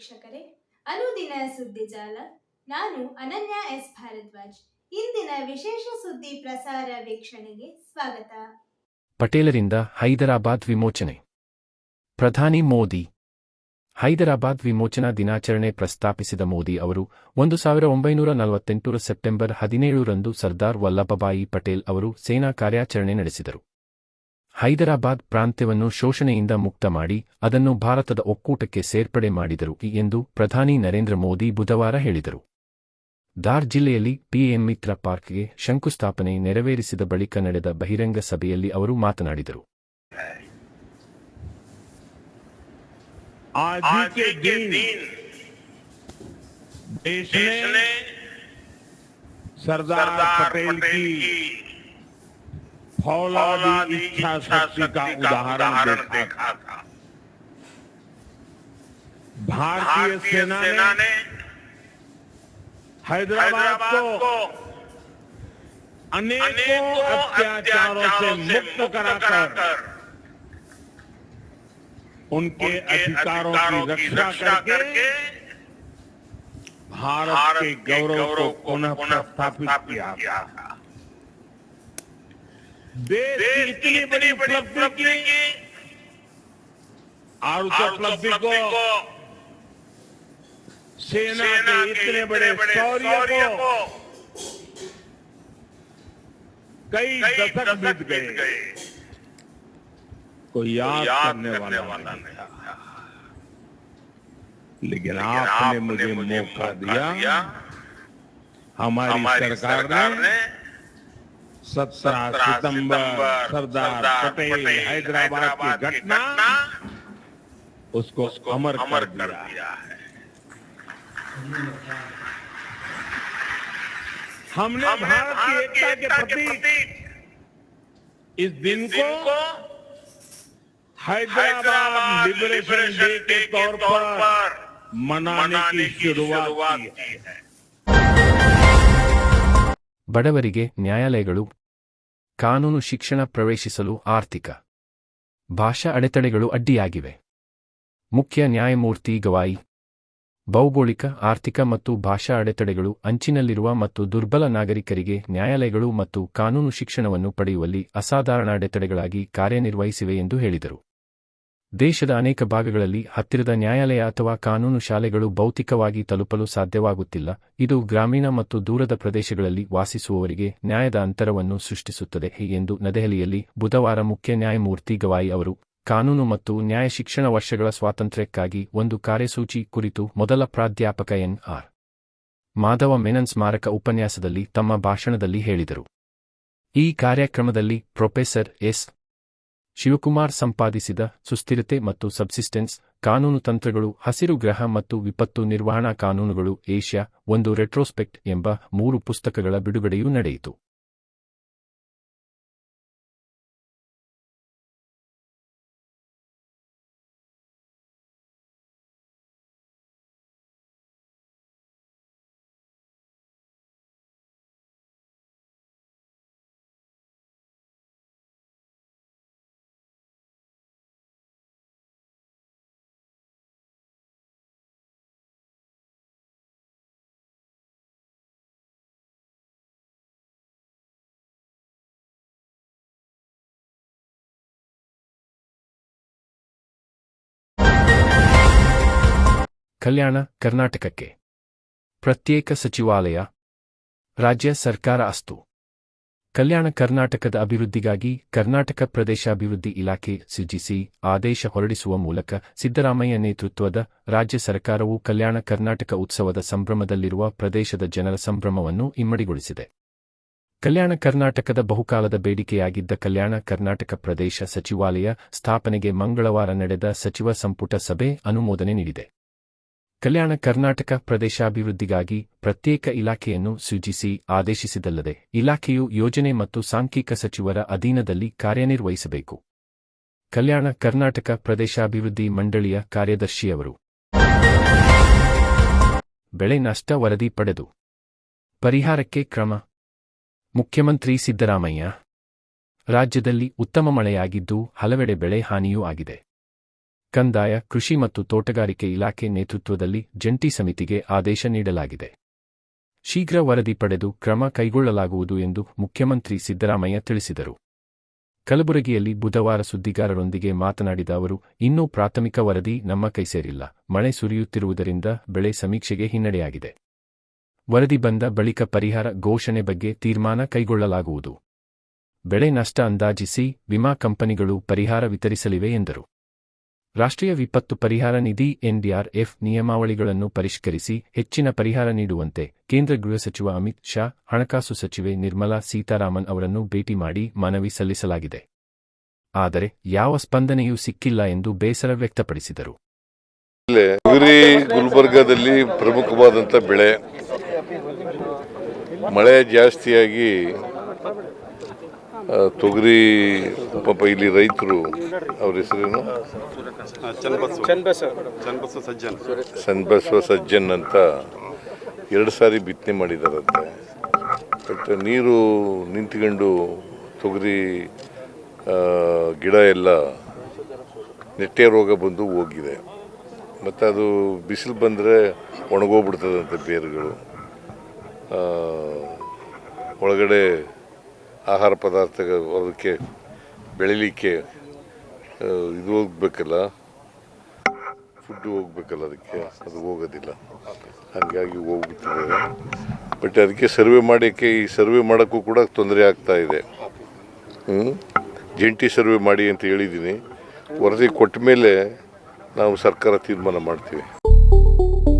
ವೀಕ್ಷಕರೇ, ಅನುದಿನ ಸುದ್ದಿ ಜಾಲ. ನಾನು ಅನನ್ಯ ಎಸ್. ಭಾರದ್ವಾಜ್. ಇಂದಿನ ವಿಶೇಷ ಸುದ್ದಿ ಪ್ರಸಾರ ವೀಕ್ಷಣೆಗೆ ಸ್ವಾಗತ. ಪಟೇಲರಿಂದ ಹೈದರಾಬಾದ್ ವಿಮೋಚನೆ. ಪ್ರಧಾನಿ ಮೋದಿ. ಹೈದರಾಬಾದ್ ವಿಮೋಚನಾ ದಿನಾಚರಣೆ ಪ್ರಸ್ತಾಪಿಸಿದ ಮೋದಿ ಅವರು, ಒಂದು ಸಾವಿರ ಒಂಬೈನೂರ ನಲವತ್ತೆಂಟರ ಸೆಪ್ಟೆಂಬರ್ ಹದಿನೇಳರಂದು ಸರ್ದಾರ್ ವಲ್ಲಭಭಾಯಿ ಪಟೇಲ್ ಅವರು ಸೇನಾ ಕಾರ್ಯಾಚರಣೆ ನಡೆಸಿದರು. ಹೈದರಾಬಾದ್ ಪ್ರಾಂತ್ಯವನ್ನು ಶೋಷಣೆಯಿಂದ ಮುಕ್ತ ಮಾಡಿ, ಅದನ್ನು ಭಾರತದ ಒಕ್ಕೂಟಕ್ಕೆ ಸೇರ್ಪಡೆ ಮಾಡಿದರು ಎಂದು ಪ್ರಧಾನಿ ನರೇಂದ್ರ ಮೋದಿ ಬುಧವಾರ ಹೇಳಿದರು. ಧಾರ್ ಜಿಲ್ಲೆಯಲ್ಲಿ ಪಿಎಂ ಮಿತ್ರ ಪಾರ್ಕ್ಗೆ ಶಂಕುಸ್ಥಾಪನೆ ನೆರವೇರಿಸಿದ ಬಳಿಕ ನಡೆದ ಬಹಿರಂಗ ಸಭೆಯಲ್ಲಿ ಅವರು ಮಾತನಾಡಿದರು. ಸರ್ದಾರ್ ಪಟೇಲ್ फौलादी इच्छा शक्ति का उदाहरण देखा था भारतीय सेना ने हैदराबाद को अनेकों अत्याचारों से मुक्त कराकर उनके अधिकारों की रक्षा करके भारत के गौरव को पुनः स्थापित किया था देश की इतनी बड़ी उपलब्धि की और उस उपलब्धि को सेना के इतने बड़े शौर्य को कई दशक बीत गए। कोई याद करने वाला नहीं था। लेकिन आपने मुझे मौका दिया। हमारी सरकार ने सत्रह सितंबर सरदार पटेल हैदराबाद की घटना उसको अमर अमर कर कर दिया दिया है हमने हमने भारत की एकता के प्रति इस दिन को हैदराबाद लिबरेशन डे के तौर पर मनाने की शुरुआत की है ಬಡವರಿಗೆ ನ್ಯಾಯಾಲಯಗಳು ಕಾನೂನು ಶಿಕ್ಷಣ ಪ್ರವೇಶಿಸಲು ಆರ್ಥಿಕ, ಭಾಷಾ ಅಡೆತಡೆಗಳು ಅಡ್ಡಿಯಾಗಿವೆ. ಮುಖ್ಯ ನ್ಯಾಯಮೂರ್ತಿ ಗವಾಯಿ, ಭೌಗೋಳಿಕ, ಆರ್ಥಿಕ ಮತ್ತು ಭಾಷಾ ಅಡೆತಡೆಗಳು ಅಂಚಿನಲ್ಲಿರುವ ಮತ್ತು ದುರ್ಬಲ ನಾಗರಿಕರಿಗೆ ನ್ಯಾಯಾಲಯಗಳು ಮತ್ತು ಕಾನೂನು ಶಿಕ್ಷಣವನ್ನು ಪಡೆಯುವಲ್ಲಿ ಅಸಾಧಾರಣ ಅಡೆತಡೆಗಳಾಗಿ ಕಾರ್ಯನಿರ್ವಹಿಸಿವೆ ಎಂದು ಹೇಳಿದರು. ದೇಶದ ಅನೇಕ ಭಾಗಗಳಲ್ಲಿ ಹತ್ತಿರದ ನ್ಯಾಯಾಲಯ ಅಥವಾ ಕಾನೂನು ಶಾಲೆಗಳು ಭೌತಿಕವಾಗಿ ತಲುಪಲು ಸಾಧ್ಯವಾಗುತ್ತಿಲ್ಲ. ಇದು ಗ್ರಾಮೀಣ ಮತ್ತು ದೂರದ ಪ್ರದೇಶಗಳಲ್ಲಿ ವಾಸಿಸುವವರಿಗೆ ನ್ಯಾಯದ ಅಂತರವನ್ನು ಸೃಷ್ಟಿಸುತ್ತದೆ ಎಂದು ನದೆಹಲಿಯಲ್ಲಿ ಬುಧವಾರ ಮುಖ್ಯ ನ್ಯಾಯಮೂರ್ತಿ ಗವಾಯಿ ಅವರು, ಕಾನೂನು ಮತ್ತು ನ್ಯಾಯ ಶಿಕ್ಷಣ ವರ್ಷಗಳ ಸ್ವಾತಂತ್ರ್ಯಕ್ಕಾಗಿ ಒಂದು ಕಾರ್ಯಸೂಚಿ ಕುರಿತು ಮೊದಲ ಪ್ರಾಧ್ಯಾಪಕ ಎನ್. ಆರ್. ಮಾಧವ ಮೆನನ್ ಸ್ಮಾರಕ ಉಪನ್ಯಾಸದಲ್ಲಿ ತಮ್ಮ ಭಾಷಣದಲ್ಲಿ ಹೇಳಿದರು. ಈ ಕಾರ್ಯಕ್ರಮದಲ್ಲಿ ಪ್ರೊಫೆಸರ್ ಎಸ್. ಶಿವಕುಮಾರ್ ಸಂಪಾದಿಸಿದ ಸುಸ್ಥಿರತೆ ಮತ್ತು ಸಬ್ಸಿಸ್ಟೆನ್ಸ್, ಕಾನೂನು ತಂತ್ರಗಳು, ಹಸಿರು ಗ್ರಹ ಮತ್ತು ವಿಪತ್ತು ನಿರ್ವಹಣಾ ಕಾನೂನುಗಳು, ಏಷ್ಯಾ ಒಂದು ರೆಟ್ರೋಸ್ಪೆಕ್ಟ್ ಎಂಬ ಮೂರು ಪುಸ್ತಕಗಳ ಬಿಡುಗಡೆಯೂ ನಡೆಯಿತು. ಕಲ್ಯಾಣ ಕರ್ನಾಟಕಕ್ಕೆ. ಪ್ರತ್ಯೇಕ ಸಚಿವಾಲಯ. ರಾಜ್ಯ ಸರ್ಕಾರ ಅಸ್ತು. ಕಲ್ಯಾಣ ಕರ್ನಾಟಕದ ಅಭಿವೃದ್ಧಿಗಾಗಿ ಕರ್ನಾಟಕ ಪ್ರದೇಶಾಭಿವೃದ್ಧಿ ಇಲಾಖೆ ಸಿಜಿಸಿ ಆದೇಶ ಹೊರಡಿಸುವ ಮೂಲಕ ಸಿದ್ದರಾಮಯ್ಯ ನೇತೃತ್ವದ ರಾಜ್ಯ ಸರ್ಕಾರವು ಕಲ್ಯಾಣ ಕರ್ನಾಟಕ ಉತ್ಸವದ ಸಂಭ್ರಮದಲ್ಲಿರುವ ಪ್ರದೇಶದ ಜನರ ಸಂಭ್ರಮವನ್ನು ಇಮ್ಮಡಿಗೊಳಿಸಿದೆ. ಕಲ್ಯಾಣ ಕರ್ನಾಟಕದ ಬಹುಕಾಲದ ಬೇಡಿಕೆಯಾಗಿದ್ದ ಕಲ್ಯಾಣ ಕರ್ನಾಟಕ ಪ್ರದೇಶ ಸಚಿವಾಲಯ ಸ್ಥಾಪನೆಗೆ ಮಂಗಳವಾರ ನಡೆದ ಸಚಿವ ಸಂಪುಟ ಸಭೆ ಅನುಮೋದನೆ ನೀಡಿದೆ. ಕಲ್ಯಾಣ ಕರ್ನಾಟಕ ಪ್ರದೇಶಾಭಿವೃದ್ಧಿಗಾಗಿ ಪ್ರತ್ಯೇಕ ಇಲಾಖೆಯನ್ನು ಸೂಚಿಸಿ ಆದೇಶಿಸಿದಲ್ಲದೆ, ಇಲಾಖೆಯು ಯೋಜನೆ ಮತ್ತು ಸಾಂಖ್ಯಿಕ ಸಚಿವರ ಅಧೀನದಲ್ಲಿ ಕಾರ್ಯನಿರ್ವಹಿಸಬೇಕು. ಕಲ್ಯಾಣ ಕರ್ನಾಟಕ ಪ್ರದೇಶಾಭಿವೃದ್ಧಿ ಮಂಡಳಿಯ ಕಾರ್ಯದರ್ಶಿಯವರು. ಬೆಳೆ ನಷ್ಟ ವರದಿ ಪಡೆದು. ಪರಿಹಾರಕ್ಕೆ ಕ್ರಮ. ಮುಖ್ಯಮಂತ್ರಿ ಸಿದ್ದರಾಮಯ್ಯ. ರಾಜ್ಯದಲ್ಲಿ ಉತ್ತಮ ಮಳೆಯಾಗಿದ್ದು, ಹಲವೆಡೆ ಬೆಳೆ ಹಾನಿಯೂ ಆಗಿದೆ. ಕಂದಾಯ, ಕೃಷಿ ಮತ್ತು ತೋಟಗಾರಿಕೆ ಇಲಾಖೆ ನೇತೃತ್ವದಲ್ಲಿ ಜಂಟಿ ಸಮಿತಿಗೆ ಆದೇಶ ನೀಡಲಾಗಿದೆ. ಶೀಘ್ರ ವರದಿ ಪಡೆದು ಕ್ರಮ ಕೈಗೊಳ್ಳಲಾಗುವುದು ಎಂದು ಮುಖ್ಯಮಂತ್ರಿ ಸಿದ್ದರಾಮಯ್ಯ ತಿಳಿಸಿದರು. ಕಲಬುರಗಿಯಲ್ಲಿ ಬುಧವಾರ ಸುದ್ದಿಗಾರರೊಂದಿಗೆ ಮಾತನಾಡಿದ ಅವರು, ಇನ್ನೂ ಪ್ರಾಥಮಿಕ ವರದಿ ನಮ್ಮ ಕೈ ಸೇರಿಲ್ಲ, ಮಳೆ ಸುರಿಯುತ್ತಿರುವುದರಿಂದ ಬೆಳೆ ಸಮೀಕ್ಷೆಗೆ ಹಿನ್ನಡೆಯಾಗಿದೆ. ವರದಿ ಬಂದ ಬಳಿಕ ಪರಿಹಾರ ಘೋಷಣೆ ಬಗ್ಗೆ ತೀರ್ಮಾನ ಕೈಗೊಳ್ಳಲಾಗುವುದು. ಬೆಳೆ ನಷ್ಟ ಅಂದಾಜಿಸಿ ವಿಮಾ ಕಂಪನಿಗಳು ಪರಿಹಾರ ವಿತರಿಸಲಿವೆ ಎಂದರು. ರಾಷ್ಟ್ರೀಯ ವಿಪತ್ತು ಪರಿಹಾರ ನಿಧಿ ಎನ್ಡಿಆರ್ಎಫ್ ನಿಯಮಾವಳಿಗಳನ್ನು ಪರಿಷ್ಕರಿಸಿ ಹೆಚ್ಚಿನ ಪರಿಹಾರ ನೀಡುವಂತೆ ಕೇಂದ್ರ ಗೃಹ ಸಚಿವ ಅಮಿತ್ ಶಾ, ಹಣಕಾಸು ಸಚಿವೆ ನಿರ್ಮಲಾ ಸೀತಾರಾಮನ್ ಅವರನ್ನು ಭೇಟಿ ಮಾಡಿ ಮನವಿ ಸಲ್ಲಿಸಲಾಗಿದೆ. ಆದರೆ ಯಾವ ಸ್ಪಂದನೆಯೂ ಸಿಕ್ಕಿಲ್ಲ ಎಂದು ಬೇಸರ ವ್ಯಕ್ತಪಡಿಸಿದರು. ಗುಲ್ಬರ್ಗಾದಲ್ಲಿ ಪ್ರಮುಖವಾದಂಥ ಬೆಳೆ. ಮಳೆ ಜಾಸ್ತಿಯಾಗಿ ತೊಗರಿ ಪಾಪ ಇಲ್ಲಿ ರೈತರು ಅವ್ರ ಹೆಸರೇನು? ಚನ್ನಬಸವ. ಸಜ್ಜನ್. ಅಂತ ಎರಡು ಸಾರಿ ಬಿತ್ತನೆ ಮಾಡಿದಾರಂತೆ. ಬಟ್ ನೀರು ನಿಂತ್ಕೊಂಡು ತೊಗರಿ ಗಿಡ ಎಲ್ಲ ನೆಟ್ಟೆ ರೋಗ ಬಂದು ಹೋಗಿದೆ. ಮತ್ತು ಅದು ಬಿಸಿಲು ಬಂದರೆ ಒಣಗೋಗ್ಬಿಡ್ತದಂತೆ ಬೇರುಗಳು. ಒಳಗಡೆ ಆಹಾರ ಪದಾರ್ಥ ಅದಕ್ಕೆ ಬೆಳಿಲಿಕ್ಕೆ ಇದು ಹೋಗ್ಬೇಕಲ್ಲ? ಫುಡ್ ಹೋಗ್ಬೇಕಲ್ಲ ಅದಕ್ಕೆ? ಅದು ಹೋಗೋದಿಲ್ಲ. ಹಾಗಾಗಿ ಹೋಗ್ಬಿಟ್ಟಿದೆ ಬಟ್ ಅದಕ್ಕೆ ಸರ್ವೆ ಮಾಡೋಕ್ಕೆ ಈ ಸರ್ವೆ ಮಾಡೋಕ್ಕೂ ಕೂಡ ತೊಂದರೆ ಆಗ್ತಾ ಇದೆ? ಜಂಟಿ ಸರ್ವೆ ಮಾಡಿ ಅಂತ ಹೇಳಿದ್ದೀನಿ. ವರದಿ ಕೊಟ್ಟ ಮೇಲೆ ನಾವು ಸರ್ಕಾರ ತೀರ್ಮಾನ ಮಾಡ್ತೀವಿ.